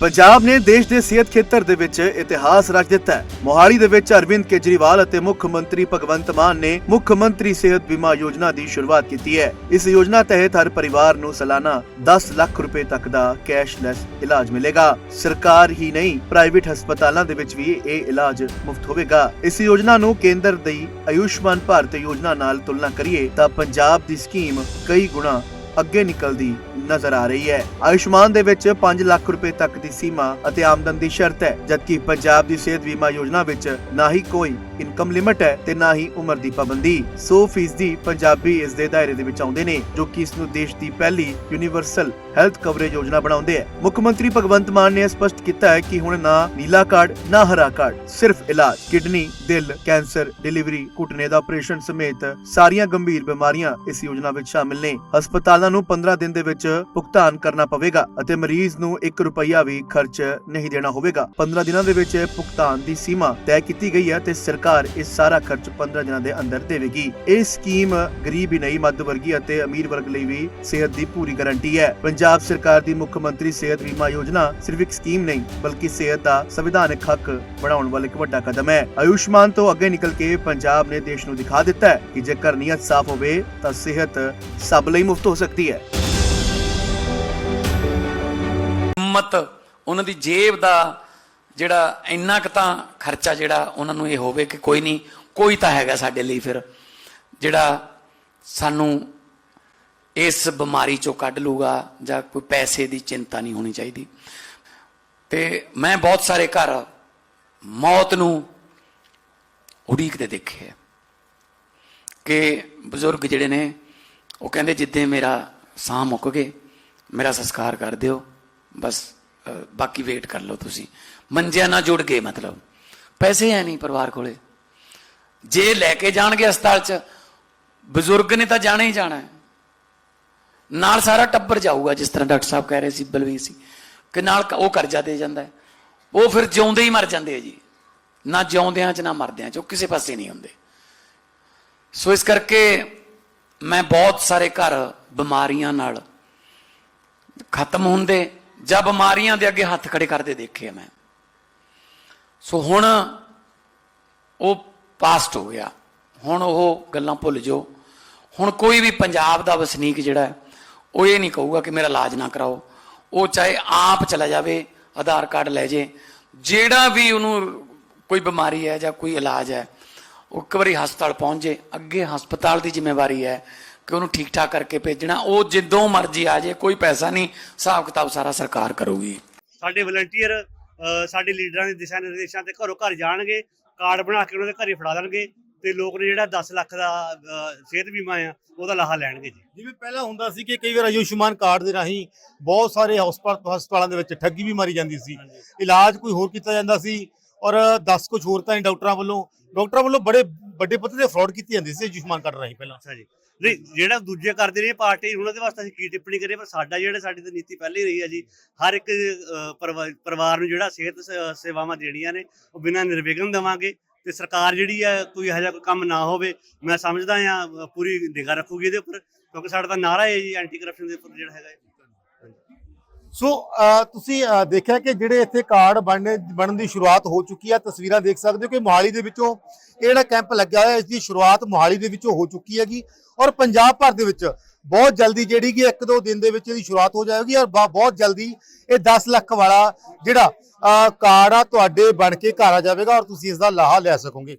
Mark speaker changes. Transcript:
Speaker 1: ਪੰਜਾਬ ਨੇ ਦੇਸ਼ ਦੇ ਸਿਹਤ ਖੇਤਰ ਦੇ ਵਿੱਚ ਇਤਿਹਾਸ ਰਚ ਦਿੱਤਾ ਹੈ। ਮੋਹਾਲੀ ਦੇ ਵਿੱਚ ਅਰਵਿੰਦ ਕੇਜਰੀਵਾਲ ਅਤੇ ਮੁੱਖ ਮੰਤਰੀ ਭਗਵੰਤ ਮਾਨ ਨੇ ਮੁੱਖ ਮੰਤਰੀ ਸਿਹਤ ਬੀਮਾ ਯੋਜਨਾ ਦੀ ਸ਼ੁਰੂਆਤ ਕੀਤੀ ਹੈ। ਇਸ ਯੋਜਨਾ ਤਹਿਤ ਹਰ ਪਰਿਵਾਰ ਨੂੰ ਸਾਲਾਨਾ 10 ਲੱਖ ਰੁਪਏ ਤੱਕ ਦਾ ਕੈਸ਼ਲੈਸ ਇਲਾਜ ਮਿਲੇਗਾ। ਸਰਕਾਰ ਹੀ ਨਹੀਂ, ਪ੍ਰਾਈਵੇਟ ਹਸਪਤਾਲਾਂ ਦੇ ਵਿੱਚ ਵੀ ਇਹ ਇਲਾਜ ਮੁਫਤ ਹੋਵੇਗਾ। ਇਸ ਯੋਜਨਾ ਨੂੰ ਕੇਂਦਰ ਦੀ ਆਯੁਸ਼ਮਾਨ ਭਾਰਤ ਯੋਜਨਾ ਨਾਲ ਤੁਲਨਾ ਕਰੀਏ ਤਾਂ ਪੰਜਾਬ ਦੀ ਸਕੀਮ ਕਈ ਗੁਣਾ ਅੱਗੇ ਨਿਕਲਦੀ ਨਜ਼ਰ ਆ ਰਹੀ ਹੈ। ਆਯੁਸ਼ਮਾਨ ਦੇ ਵਿੱਚ 5 ਲੱਖ ਰੁਪਏ ਤੱਕ ਦੀ ਸੀਮਾ ਅਤੇ ਆਮਦਨ ਦੀ ਸ਼ਰਤ ਹੈ, ਜਦਕਿ ਪੰਜਾਬ ਦੀ ਸਿਹਤ ਬੀਮਾ ਯੋਜਨਾ ਵਿੱਚ ਨਾ ਹੀ ਕੋਈ ਇਨਕਮ ਲਿਮਟ ਹੈ ਤੇ ਨਾ ਹੀ ਉਮਰ ਦੀ ਪਾਬੰਦੀ। 100% ਪੰਜਾਬੀ ਇਸ ਦੇ ਦਾਇਰੇ ਦੇ ਵਿੱਚ ਆਉਂਦੇ ਨੇ, ਜੋ ਕਿ ਇਸ ਨੂੰ ਦੇਸ਼ ਦੀ ਪਹਿਲੀ ਯੂਨੀਵਰਸਲ ਹੈਲਥ ਕਵਰੇਜ ਯੋਜਨਾ ਬਣਾਉਂਦੇ ਹੈ। ਮੁੱਖ ਮੰਤਰੀ ਭਗਵੰਤ ਮਾਨ ਨੇ ਸਪਸ਼ਟ ਕੀਤਾ ਹੈ ਕਿ ਹੁਣ ਨਾ ਨੀਲਾ ਕਾਰਡ, ਨਾ ਹਰਾ ਕਾਰਡ, ਸਿਰਫ ਇਲਾਜ, ਕਿਡਨੀ, ਦਿਲ, ਕੈਂਸਰ, ਡਿਲੀਵਰੀ, ਘੁਟਨੇ ਦਾ ਆਪਰੇਸ਼ਨ ਸਮੇਤ ਸਾਰੀਆਂ ਗੰਭੀਰ ਬਿਮਾਰੀਆਂ ਇਸ ਯੋਜਨਾ ਵਿੱਚ ਸ਼ਾਮਿਲ ਨੇ। ਹਸਪਤਾਲਾਂ ਨੂੰ 15 ਦਿਨ ਦੇ ਵਿੱਚ ਭੁਗਤਾਨ ਕਰਨਾ ਪਵੇਗਾ ਅਤੇ ਮਰੀਜ਼ ਨੂੰ 1 ਰੁਪਈਆ ਵੀ ਖਰਚ ਨਹੀਂ ਦੇਣਾ ਹੋਵੇਗਾ। 15 ਦਿਨਾਂ ਦੇ ਵਿੱਚ ਭੁਗਤਾਨ ਦੀ ਸੀਮਾ ਤੈਅ ਕੀਤੀ ਗਈ ਹੈ ਤੇ ਸਰਕਾਰ ਇਹ ਸਾਰਾ ਖਰਚ 15 ਦਿਨਾਂ ਦੇ ਅੰਦਰ ਦੇਵੇਗੀ। ਇਹ ਸਕੀਮ ਗਰੀਬ ਹੀ ਨਹੀਂ ਮੱਧ ਵਰਗੀ ਅਤੇ ਅਮੀਰ ਵਰਗ ਲਈ ਵੀ ਸਿਹਤ ਦੀ ਪੂਰੀ ਗਾਰੰਟੀ ਹੈ। ਪੰਜਾਬ ਸਰਕਾਰ ਦੀ ਮੁੱਖ ਮੰਤਰੀ ਸਿਹਤ ਬੀਮਾ ਯੋਜਨਾ ਸਿਰਫ ਇੱਕ ਸਕੀਮ ਨਹੀਂ, ਬਲਕਿ ਸਿਹਤ ਦਾ ਸੰਵਿਧਾਨਕ ਹੱਕ ਬਣਾਉਣ ਵਾਲਾ ਇੱਕ ਵੱਡਾ ਕਦਮ ਹੈ। ਆਯੁਸ਼ਮਾਨ ਤੋਂ ਅੱਗੇ ਨਿਕਲ ਕੇ ਪੰਜਾਬ ਨੇ ਦੇਸ਼ ਨੂੰ ਦਿਖਾ ਦਿੱਤਾ ਹੈ ਕਿ ਜੇਕਰ ਨੀਅਤ ਸਾਫ਼ ਹੋਵੇ ਤਾਂ ਸਿਹਤ ਸਭ ਲਈ ਮੁਫਤ ਹੋ ਸਕਦੀ ਹੈ।
Speaker 2: ਹਿੰਮਤ ਉਹਨਾਂ ਦੀ ਜੇਬ ਦਾ ਜਿਹੜਾ ਇੰਨਾ ਕੁ ਤਾਂ ਖਰਚਾ ਜਿਹੜਾ ਉਹਨਾਂ ਨੂੰ ਇਹ ਹੋਵੇ ਕਿ ਕੋਈ ਨਹੀਂ, ਕੋਈ ਤਾਂ ਹੈਗਾ ਸਾਡੇ ਲਈ ਫਿਰ। ਜਿਹੜਾ ਸਾਨੂੰ ਇਸ ਬਿਮਾਰੀ ਚੋਂ ਕੱਢ ਲੂਗਾ ਜਾਂ ਕੋਈ ਪੈਸੇ ਦੀ ਚਿੰਤਾ ਨਹੀਂ ਹੋਣੀ ਚਾਹੀਦੀ। ਤੇ ਮੈਂ ਬਹੁਤ ਸਾਰੇ ਘਰ ਮੌਤ ਨੂੰ ਉਡੀਕਦੇ ਦੇਖੇ ਆ ਕਿ ਬਜ਼ੁਰਗ ਜਿਹੜੇ ਨੇ ਉਹ ਕਹਿੰਦੇ ਜਿੱਦੇ ਮੇਰਾ ਸਾਹ ਮੁੱਕ ਗਏ, ਮੇਰਾ ਸੰਸਕਾਰ ਕਰ ਦਿਓ, ਬਸ ਬਾਕੀ ਵੇਟ ਕਰ ਲਓ ਤੁਸੀਂ। ਮੰਜਿਆਂ ਨਾਲ ਜੁੜ ਗਏ ਮਤਲਬ। ਪੈਸੇ ਹੈ ਨਹੀਂ ਪਰਿਵਾਰ ਕੋਲੇ। ਜੇ ਲੈ ਕੇ ਜਾਣਗੇ ਹਸਪਤਾਲ 'ਚ, ਬਜ਼ੁਰਗ ਨੇ ਤਾਂ ਜਾਣਾ ਹੀ ਜਾਣਾ ਨਾਲ ਸਾਰਾ ਟੱਬਰ ਜਾਊਗਾ, ਜਿਸ ਤਰ੍ਹਾਂ ਡਾਕਟਰ ਸਾਹਿਬ ਕਹਿ ਰਹੇ ਸੀ, ਬਲਵੀਰ ਸੀ ਕਿ ਨਾਲ ਉਹ ਕਰਜ਼ਾ ਦੇ ਜਾਂਦਾ ਹੈ। ਉਹ ਫਿਰ ਜਿਉਂਦੇ ਹੀ ਮਰ ਜਾਂਦੇ ਆ ਜੀ। ਨਾ ਜਿਉਂਦਿਆਂ 'ਚ, ਨਾ ਮਰਦਿਆਂ 'ਚ, ਉਹ ਕਿਸੇ ਪਾਸੇ ਨਹੀਂ ਹੁੰਦੇ। ਸੋ ਇਸ ਕਰਕੇ ਮੈਂ ਬਹੁਤ ਸਾਰੇ ਘਰ ਬਿਮਾਰੀਆਂ ਨਾਲ ਖਤਮ ਹੁੰਦੇ, ਜਾਂ ਬਿਮਾਰੀਆਂ ਦੇ ਅੱਗੇ ਹੱਥ ਖੜੇ ਕਰਦੇ ਦੇਖੇ ਮੈਂ। ਸੋ ਹੁਣ ਉਹ ਪਾਸਟ ਹੋ ਗਿਆ। ਹੁਣ ਉਹ ਗੱਲਾਂ ਭੁੱਲ ਜਾਓ। ਹੁਣ ਕੋਈ ਵੀ ਪੰਜਾਬ ਦਾ ਵਸਨੀਕ ਜਿਹੜਾ ਉਹ ਇਹ ਨਹੀਂ ਕਹੂਗਾ ਕਿ ਮੇਰਾ ਇਲਾਜ ਨਾ ਕਰਾਓ। ਉਹ ਚਾਹੇ ਆਪ ਚਲਾ ਜਾਵੇ, ਆਧਾਰ ਕਾਰਡ ਲੈ ਜੇ। ਜਿਹੜਾ ਵੀ ਉਹਨੂੰ ਕੋਈ ਬਿਮਾਰੀ ਹੈ ਜਾਂ ਕੋਈ ਇਲਾਜ ਹੈ ਉਹ ਇੱਕ ਵਾਰੀ ਹਸਪਤਾਲ ਪਹੁੰਚ ਜੇ ਅੱਗੇ ਹਸਪਤਾਲ ਦੀ ਜ਼ਿੰਮੇਵਾਰੀ ਹੈ ਕਿ ਉਹਨੂੰ ਠੀਕ ਠਾਕ ਕਰਕੇ ਭੇਜਣਾ। ਉਹ ਜਿੱਦੋਂ ਮਰਜ਼ੀ ਆ ਜੇ ਕੋਈ ਪੈਸਾ ਨਹੀਂ ਹਿਸਾਬ ਕਿਤਾਬ ਸਾਰਾ ਸਰਕਾਰ ਕਰੂਗੀ।
Speaker 3: ਸਾਡੇ ਵਲੰਟੀਅਰ ਸਾਡੇ ਲੀਡਰਾਂ ਦੇ ਦਿਸ਼ਾ ਨਿਰਦੇਸ਼ਾਂ ਤੇ ਘਰੋਂ ਘਰ ਜਾਣਗੇ ਕਾਰਡ ਬਣਾ ਕੇ ਉਹਨਾਂ ਦੇ ਘਰੇ ਫੜਾ ਦੇਣਗੇ ਤੇ ਲੋਕ ਨੇ ਜਿਹੜਾ 10 ਲੱਖ ਦਾ ਸਿਹਤ ਬੀਮਾ ਆ ਉਹਦਾ ਲਾਹਾ ਲੈਣਗੇ ਜੀ।
Speaker 4: ਜਿਵੇਂ ਪਹਿਲਾਂ ਹੁੰਦਾ ਸੀ ਕਿ ਕਈ ਵਾਰ ਆਯੁਸ਼ਮਾਨ ਕਾਰਡ ਦੇ ਰਾਹੀਂ ਬਹੁਤ ਸਾਰੇ ਹਸਪਤਾਲ ਹਸਪਤਾਲਾਂ ਦੇ ਵਿੱਚ ਠੱਗੀ ਵੀ ਮਾਰੀ ਜਾਂਦੀ ਸੀ। ਇਲਾਜ ਕੋਈ ਹੋਰ ਕੀਤਾ ਜਾਂਦਾ ਸੀ ਔਰ 10 ਕੁਝ ਹੋਰ ਤਾਂ ਡਾਕਟਰਾਂ ਵੱਲੋਂ ਡਾਕਟਰਾਂ ਵੱਲੋਂ ਬੜੇ ਵੱਡੇ ਪੱਧਰ ਤੇ ਫਰਾਡ ਕੀਤੀ ਜਾਂਦੀ ਸੀ ਆਯੁਸ਼ਮਾਨ ਕਾਰਡ ਰਾਹੀਂ ਪਹਿਲਾਂ।
Speaker 3: ਅੱਛਾ ਜੀ। ਨਹੀਂ ਜਿਹੜਾ ਦੂਜੇ ਕਰਦੇ ਨੇ ਪਾਰਟੀ ਉਹਨਾਂ ਦੇ ਵਾਸਤੇ ਅਸੀਂ ਕੀ ਟਿੱਪਣੀ ਕਰੀਏ ਪਰ ਸਾਡਾ ਜਿਹੜਾ ਸਾਡੀ ਤਾਂ ਨੀਤੀ ਪਹਿਲੇ ਹੀ ਰਹੀ ਹੈ ਜੀ ਹਰ ਇੱਕ ਅਹ, ਪਰਿਵਾਰ ਨੂੰ ਜਿਹੜਾ ਸਿਹਤ ਸੇਵਾਵਾਂ ਦੇਣੀਆਂ ਨੇ ਉਹ ਬਿਨਾਂ ਨਿਰਵਿਘਨ ਦੇਵਾਂਗੇ। ਤੇ ਸਰਕਾਰ ਜਿਹੜੀ ਹੈ ਕੋਈ ਇਹੋ ਜਿਹਾ ਕੋਈ ਕੰਮ ਨਾ ਹੋਵੇ ਮੈਂ ਸਮਝਦਾ ਆ ਪੂਰੀ ਨਿਗਾਹ ਰੱਖੂਗੀ ਇਹਦੇ ਉੱਪਰ ਕਿਉਂਕਿ ਸਾਡਾ ਤਾਂ ਨਾਰਾ ਹੈ ਜੀ ਐਂਟੀ ਕਰਪਸ਼ਨ ਦੇ ਉੱਪਰ ਜਿਹੜਾ ਹੈਗਾ
Speaker 4: ਸੋ ਤੁਸੀਂ ਦੇਖਿਆ ਕਿ ਜਿਹੜੇ ਇੱਥੇ ਕਾਰਡ ਬਣਨ ਬਣਨ ਦੀ ਸ਼ੁਰੂਆਤ ਹੋ ਚੁੱਕੀ ਹੈ ਤਸਵੀਰਾਂ ਦੇਖ ਸਕਦੇ ਹੋ ਕਿ ਮੋਹਾਲੀ ਦੇ ਵਿੱਚੋਂ ਇਹ ਜਿਹੜਾ ਕੈਂਪ ਲੱਗਿਆ ਹੋਇਆ, ਇਸ ਦੀ ਸ਼ੁਰੂਆਤ ਮੋਹਾਲੀ ਦੇ ਵਿੱਚੋਂ ਹੋ ਚੁੱਕੀ ਹੈਗੀ ਔਰ ਪੰਜਾਬ ਭਰ ਦੇ ਵਿੱਚ ਬਹੁਤ ਜਲਦੀ ਜਿਹੜੀ ਕਿ ਇੱਕ ਦੋ ਦਿਨ ਦੇ ਵਿੱਚ ਇਹਦੀ ਸ਼ੁਰੂਆਤ ਹੋ ਜਾਏਗੀ ਔਰ ਬ- ਬਹੁਤ ਜਲਦੀ ਇਹ 10 ਲੱਖ ਵਾਲਾ ਜਿਹੜਾ ਕਾਰਡ ਆ ਤੁਹਾਡੇ ਬਣ ਕੇ ਘਰ ਆ ਜਾਵੇਗਾ ਔਰ ਤੁਸੀਂ ਇਸ ਦਾ ਲਾਹਾ ਲੈ ਸਕੋਗੇ।